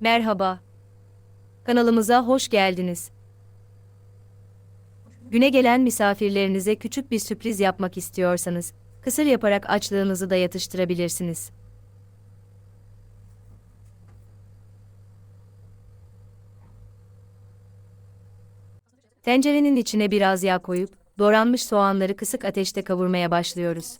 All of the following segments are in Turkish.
Merhaba. Kanalımıza hoş geldiniz. Güne gelen misafirlerinize küçük bir sürpriz yapmak istiyorsanız, kısır yaparak açlığınızı da yatıştırabilirsiniz. Tencerenin içine biraz yağ koyup, doğranmış soğanları kısık ateşte kavurmaya başlıyoruz.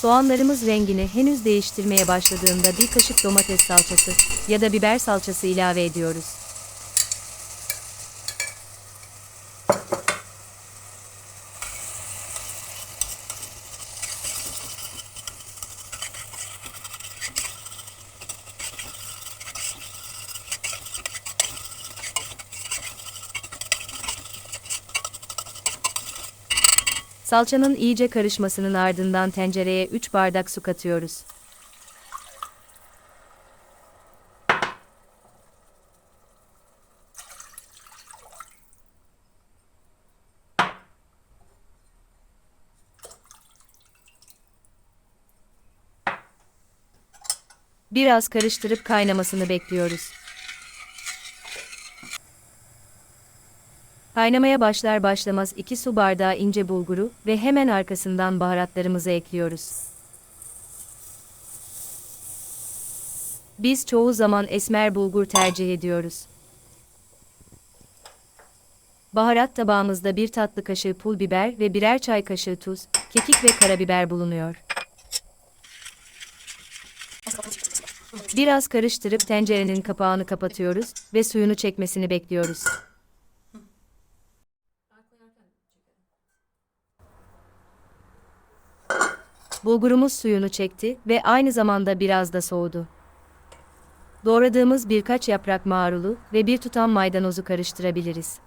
Soğanlarımız rengini henüz değiştirmeye başladığında bir kaşık domates salçası ya da biber salçası ilave ediyoruz. Salçanın iyice karışmasının ardından tencereye 3 bardak su katıyoruz. Biraz karıştırıp kaynamasını bekliyoruz. Kaynamaya başlar başlamaz 2 su bardağı ince bulguru ve hemen arkasından baharatlarımızı ekliyoruz. Biz çoğu zaman esmer bulgur tercih ediyoruz. Baharat tabağımızda bir tatlı kaşığı pul biber ve birer çay kaşığı tuz, kekik ve karabiber bulunuyor. Biraz karıştırıp tencerenin kapağını kapatıyoruz ve suyunu çekmesini bekliyoruz. Bulgurumuz suyunu çekti ve aynı zamanda biraz da soğudu. Doğradığımız birkaç yaprak marulu ve bir tutam maydanozu karıştırabiliriz.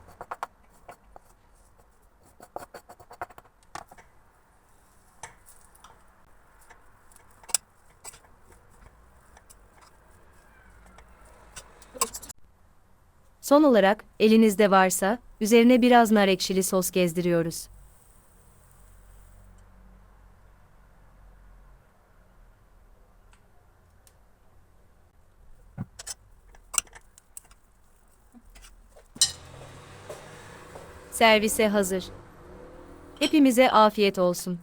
Son olarak, elinizde varsa, üzerine biraz nar ekşili sos gezdiriyoruz. Servise hazır. Hepimize afiyet olsun.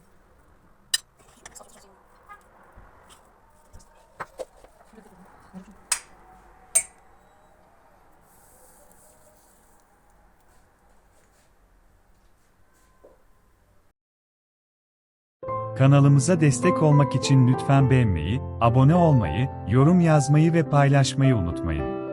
Kanalımıza destek olmak için lütfen beğenmeyi, abone olmayı, yorum yazmayı ve paylaşmayı unutmayın.